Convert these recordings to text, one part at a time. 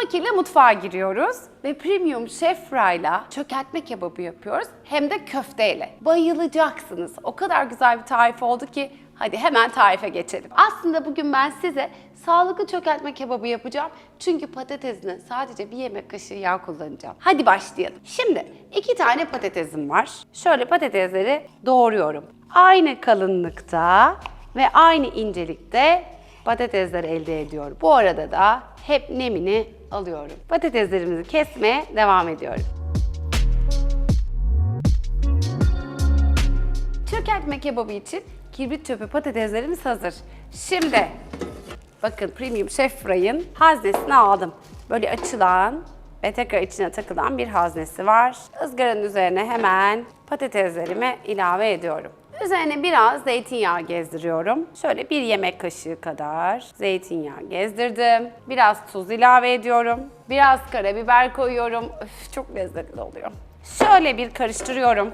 şekilde mutfağa giriyoruz ve Premium Chef Fry'la çökertme kebabı yapıyoruz hem de köfteyle. Bayılacaksınız. O kadar güzel bir tarif oldu ki hadi hemen tarife geçelim. Aslında bugün ben size sağlıklı çökertme kebabı yapacağım. Çünkü patatesine sadece bir yemek kaşığı yağ kullanacağım. Hadi başlayalım. Şimdi iki tane patatesim var. Şöyle patatesleri doğruyorum. Aynı kalınlıkta ve aynı incelikte patatesler elde ediyorum. Bu arada da hep nemini alıyorum. Patateslerimizi kesmeye devam ediyorum. Çökertme kebabı için kibrit çöpü patateslerimiz hazır. Şimdi bakın Premium Chef Fry'ın haznesini aldım. Böyle açılan ve tekrar içine takılan bir haznesi var. Izgaranın üzerine hemen patateslerimi ilave ediyorum. Üzerine biraz zeytinyağı gezdiriyorum. Şöyle bir yemek kaşığı kadar zeytinyağı gezdirdim. Biraz tuz ilave ediyorum. Biraz karabiber koyuyorum. Öf, çok lezzetli oluyor. Şöyle bir karıştırıyorum.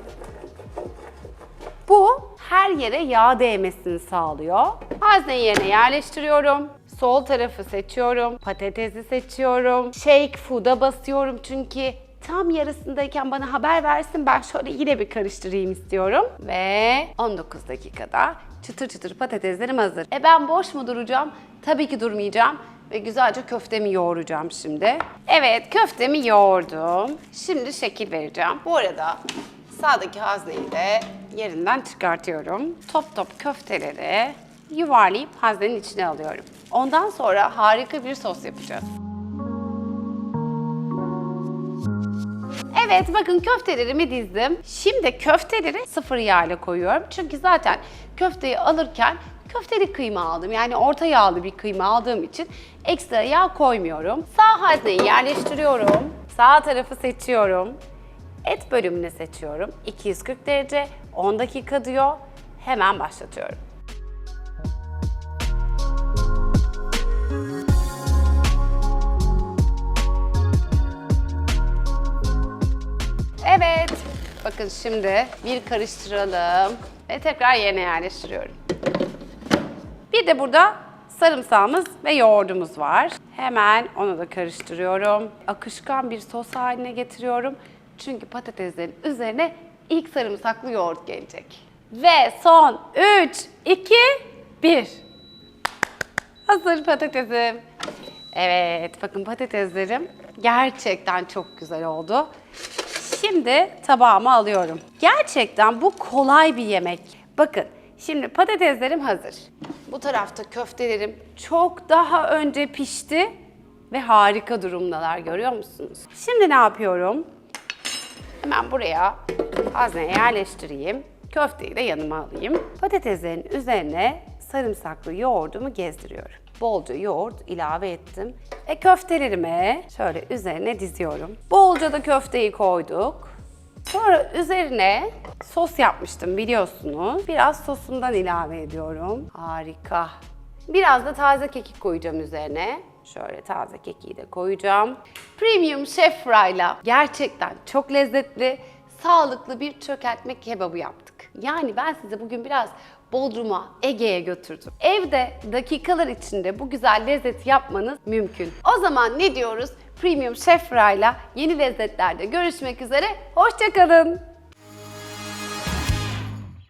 Bu her yere yağ değmesini sağlıyor. Hazneyi yerine yerleştiriyorum. Sol tarafı seçiyorum. Patatesi seçiyorum. Shake food'a basıyorum çünkü tam yarısındayken bana haber versin. Ben şöyle yine bir karıştırayım istiyorum. Ve 19 dakikada çıtır çıtır patateslerim hazır. E ben boş mu duracağım? Tabii ki durmayacağım. Ve güzelce köftemi yoğuracağım şimdi. Evet köftemi yoğurdum. Şimdi şekil vereceğim. Bu arada Sağdaki hazneyi de yerinden çıkartıyorum. Top top köfteleri yuvarlayıp haznenin içine alıyorum. Ondan sonra harika bir sos yapacağız. Evet bakın köftelerimi dizdim. Şimdi köfteleri sıfır yağ ile koyuyorum. Çünkü zaten köfteyi alırken köfteli kıyma aldım. Yani orta yağlı bir kıyma aldığım için ekstra yağ koymuyorum. Sağ hazneyi yerleştiriyorum. Sağ tarafı seçiyorum. Et bölümünü seçiyorum. 240 derece, 10 dakika diyor. Hemen başlatıyorum. Bakın şimdi bir karıştıralım ve tekrar yerine yerleştiriyorum. Bir de burada sarımsağımız ve yoğurdumuz var. Hemen onu da karıştırıyorum. Akışkan bir sos haline getiriyorum. Çünkü patateslerin üzerine ilk sarımsaklı yoğurt gelecek. Ve son 3, 2, 1. Hazır patatesim. Evet, bakın patateslerim gerçekten çok güzel oldu. Şimdi tabağıma alıyorum. Gerçekten bu kolay bir yemek. Bakın, şimdi patateslerim hazır. Bu tarafta köftelerim çok daha önce pişti ve harika durumdalar görüyor musunuz? Şimdi ne yapıyorum? Hemen buraya hazneye yerleştireyim. Köfteyi de yanıma alayım. Patateslerin üzerine sarımsaklı yoğurdumu gezdiriyorum. Bolca yoğurt ilave ettim. E köftelerimi şöyle üzerine diziyorum. Bolca da köfteyi koyduk. Sonra üzerine sos yapmıştım biliyorsunuz. Biraz sosundan ilave ediyorum. Harika. Biraz da taze kekik koyacağım üzerine. Şöyle taze kekiği de koyacağım. Premium Chef Fry'la gerçekten çok lezzetli, sağlıklı bir çökertme kebabı yaptık. Yani ben size bugün biraz Bodrum'a, Ege'ye götürdüm. Evde dakikalar içinde bu güzel lezzeti yapmanız mümkün. O zaman ne diyoruz? Premium Chef Fry'la yeni lezzetlerde görüşmek üzere. Hoşçakalın.